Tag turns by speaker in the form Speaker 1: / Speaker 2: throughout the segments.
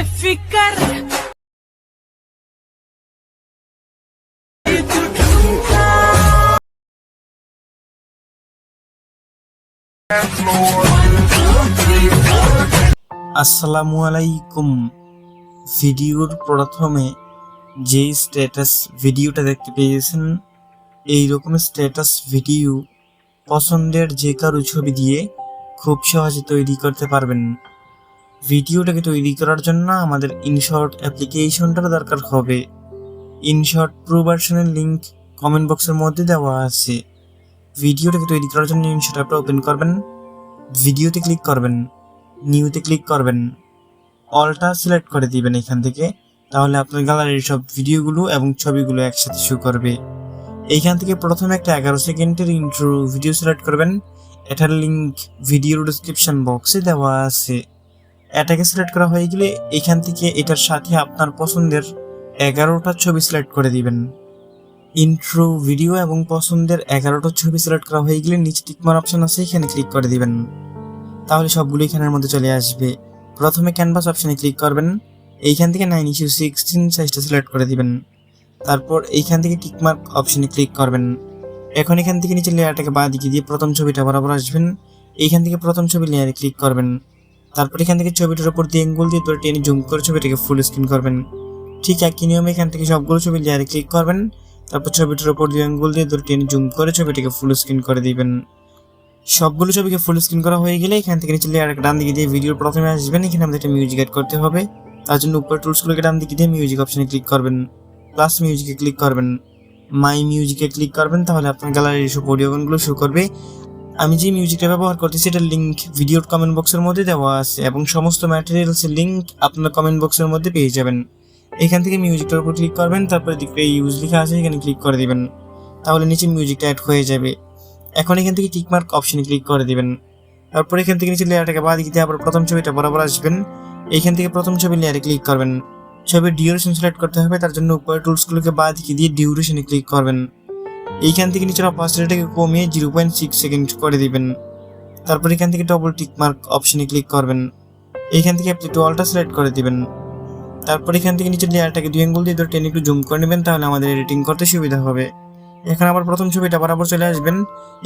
Speaker 1: बेफिकर
Speaker 2: আসসালামু আলাইকুম ভিডিওর প্রথমে যে স্ট্যাটাস ভিডিওটা দেখতে পেয়েছেন এই রকম স্ট্যাটাস ভিডিও পছন্দের যে কারো ছবি দিয়ে খুব সহজে তৈরি করতে পারবেন ভিডিওটাকে তৈরি করার জন্য আমাদের ইনশর্ট অ্যাপ্লিকেশনটার দরকার হবে। ইনশর্ট প্রো ভার্সনের লিঙ্ক কমেন্ট বক্সের মধ্যে দেওয়া আছে। ভিডিওটাকে তৈরি করার জন্য ইনশর্ট অ্যাপটা ওপেন করবেন। ভিডিওতে ক্লিক করবেন। নিউতে ক্লিক করবেন। অলটা সিলেক্ট করে দিবেন এখান থেকে। তাহলে আপনার গ্যালারির সব ভিডিওগুলো এবং ছবিগুলো একসাথে শো করবে। এইখান থেকে প্রথমে একটা এগারো সেকেন্ডের ইন্ট্রো ভিডিও সিলেক্ট করবেন। এটার লিঙ্ক ভিডিওর ডিসক্রিপশন বক্সে দেওয়া আছে। এটাকে সিলেক্ট করা হয়ে গেলে এখান থেকে এটার সাথে আপনার পছন্দের এগারোটা ছবি সিলেক্ট করে দিবেন। ইন্ট্রো ভিডিও এবং পছন্দের এগারোটা ছবি সিলেক্ট করা হয়ে গেলে নিচে টিকমার অপশন আছে, এখানে ক্লিক করে দিবেন। তাহলে সবগুলো এখানের মধ্যে চলে আসবে। প্রথমে ক্যানভাস অপশানে ক্লিক করবেন। এইখান থেকে নাইন ইস্যু সিক্সটিন সাইজটা সিলেক্ট করে দিবেন। তারপর এইখান থেকে টিকমার্ক অপশানে ক্লিক করবেন। এখন এখান থেকে নিচে লেয়ারটাকে বাঁ দিকে দিয়ে প্রথম ছবিটা বরাবর আসবেন। এইখান থেকে প্রথম ছবি লেয়ারে ক্লিক করবেন। তারপর এখান থেকে ছবিটার উপর দিয়ে এঙ্গুল দিয়ে ধরে টেনে জুম করে ছবিটাকে ফুল স্ক্রিন করবেন। ঠিক একই নিয়মে এখান থেকে সবগুলো ছবি লেয়ারে ক্লিক করবেন। তারপর ছবিটার উপর দিয়ে আঙ্গুল দিয়ে ধরে টেনে জুম করে ছবিটাকে ফুল স্ক্রিন করে দিবেন। সবগুলো ছবিকে ফুল স্ক্রিন করা হয়ে গেলে এখান থেকে নিচে লেয়ার ডান দিকে দিয়ে ভিডিওর প্রথমে আসবেন। এখানে আমাদের একটা মিউজিক অ্যাড করতে হবে। তার জন্য উপর টুলসগুলোকে ডান দিকে দিয়ে মিউজিক অপশনে ক্লিক করবেন। প্লাস মিউজিকে ক্লিক করবেন। মাই মিউজিকে ক্লিক করবেন, তাহলে আপনার গ্যালারির সব অডিও গানগুলো শো করবে। আমি যে মিউজিকটা ব্যবহার করতেছি এটার লিঙ্ক ভিডিওর কমেন্ট বক্সের মধ্যে দেওয়া আছে এবং সমস্ত ম্যাটেরিয়ালসের লিঙ্ক আপনার কমেন্ট বক্সের মধ্যে পেয়ে যাবেন। এখান থেকে মিউজিকটার উপর ক্লিক করবেন, তারপরে দিকে ইউজ লেখা আছে, এখানে ক্লিক করে দিবেন। তাহলে নিচে মিউজিকটা অ্যাড হয়ে যাবে। এখন এখান থেকে টিকমার্ক অপশনে ক্লিক করে দিবেন। তারপর এখান থেকে নিচে লেয়ারটাকে বাদ দিয়ে আবার প্রথম ছবিটা বরাবর আসবেন। এইখান থেকে প্রথম ছবি লেয়ারে ক্লিক করবেন। ছবির ডিউরেশন সিলেক্ট করতে হবে, তার জন্য উপরে টুলসগুলোকে বাদ দিয়ে ডিউরেশনে ক্লিক করবেন। এইখান থেকে নিচের অপাসিটিটাকে কমিয়ে জিরো পয়েন্ট সিক্স সেকেন্ড করে দিবেন। তারপর এখান থেকে ডবল টিক মার্ক অপশনে ক্লিক করবেন। এইখান থেকে আপনি টোয়ালটা সিলেক্ট করে দিবেন। তারপর এখান থেকে নিচের লেয়ারটাকে দুই অ্যাঙ্গুল দিয়ে ধরে টেনে একটু জুম করে নেবেন, তাহলে আমাদের এডিটিং করতে সুবিধা হবে। এখন আবার প্রথম ছবিটা বরাবর চলে আসবেন।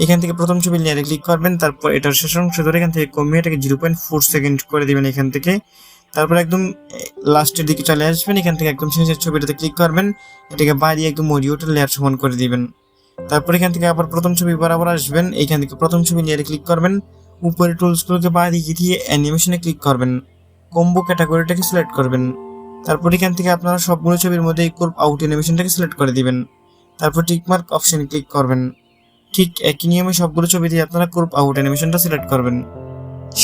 Speaker 2: এখান থেকে প্রথম ছবি লেয়ারে ক্লিক করবেন, তারপর এটার শেষ অংশ ধরে এখান থেকে কমিয়ে এটাকে জিরো পয়েন্ট ফোর সেকেন্ড করে দিবেন এখান থেকে। তারপর একদম লাস্টের দিকে চলে আসবেন। এখান থেকে একদম শেষের ছবিটাতে ক্লিক করবেন। এটাকে বাড়িয়ে একদম অডিওটা লেয়ার সমান করে দিবেন। তারপর এখান থেকে আবার প্রথম ছবি বরাবর আসবেন। এখান থেকে প্রথম ছবি নিয়ে ক্লিক করবেন। উপরে টুলসগুলোকে বাড়িয়ে দিয়ে অ্যানিমেশনে ক্লিক করবেন। কম্বো ক্যাটাগরিটাকে সিলেক্ট করবেন। তারপর এখান থেকে আপনারা সবগুলো ছবির মধ্যে এই কোর্প আউট অ্যানিমেশনটাকে সিলেক্ট করে দিবেন। তারপর টিকমার্ক অপশনে ক্লিক করবেন। ঠিক একই নিয়মে সবগুলো ছবি দিয়ে আপনারা কোর্প আউট অ্যানিমেশনটা সিলেক্ট করবেন।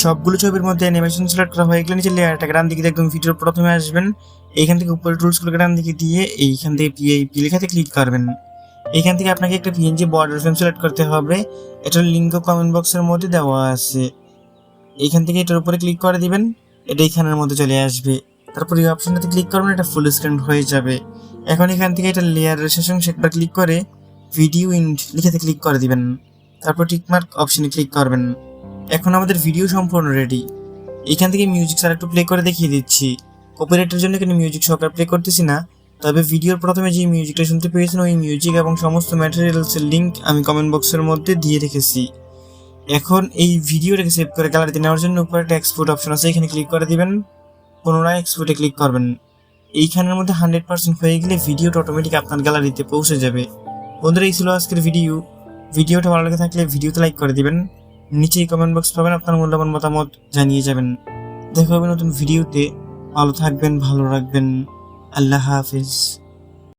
Speaker 2: সবগুলো ছবির মধ্যে অ্যানিমেশন সিলেক্ট করা হয়ে গেলে নিচে লেয়ারটাকে ডান দিকে একদম ভিডিওর প্রথমে আসবেন। এইখান থেকে উপরে টুলসগুলোকে ডান দিকে দিয়ে এইখান থেকে পিআইপি লেখাতে ক্লিক করবেন। এইখান থেকে আপনাকে একটা পিএনজি বর্ডার ফ্রেম সিলেক্ট করতে হবে। এটার লিঙ্ক কমেন্ট বক্সের মধ্যে দেওয়া আছে। এখান থেকে এটার উপরে ক্লিক করে দিবেন, এটা এইখানের মধ্যে চলে আসবে। তারপর এই অপশনটাতে ক্লিক করবেন, এটা ফুল স্ক্রিন হয়ে যাবে। এখন এখান থেকে এটা লেয়ারের শেষ অংশে একবার ক্লিক করে ভিডিও ইন্ট লিখেতে ক্লিক করে দিবেন। তারপর টিকমার্ক অপশনে ক্লিক করবেন। এখন আমাদের ভিডিও সম্পূর্ণ রেডি এখান থেকে মিউজিক স্যার একটু প্লে করে দেখিয়ে দিচ্ছি। কপিরাইটের জন্য এখানে মিউজিক সহকার প্লে করতেছি না। তবে ভিডিওর প্রথমে যে মিউজিকটা শুনতে পেয়েছেন, ওই মিউজিক এবং সমস্ত ম্যাটেরিয়ালসের লিঙ্ক আমি কমেন্ট বক্সের মধ্যে দিয়ে রেখেছি। এখন এই ভিডিওটাকে সেভ করে গ্যালারিতে নেওয়ার জন্য উপরে একটা এক্সপোর্ট অপশন আছে, এখানে ক্লিক করে দিবেন। পুনরায় এক্সপোর্টে ক্লিক করবেন। এইখানের মধ্যে হান্ড্রেড পার্সেন্ট হয়ে গেলে ভিডিওটা অটোমেটিক আপনার গ্যালারিতে পৌঁছে যাবে। বন্ধুরা, এই ছিল আজকের ভিডিও ভিডিওটা ভালো লেগে থাকলে ভিডিওতে লাইক করে দিবেন। নিচেই কমেন্ট বক্স পাবেন, আপনার মূল্যবান মতামত জানিয়ে যাবেন। দেখা হবে নতুন ভিডিওতে ভালো থাকবেন, ভালো রাখবেন। اللهافز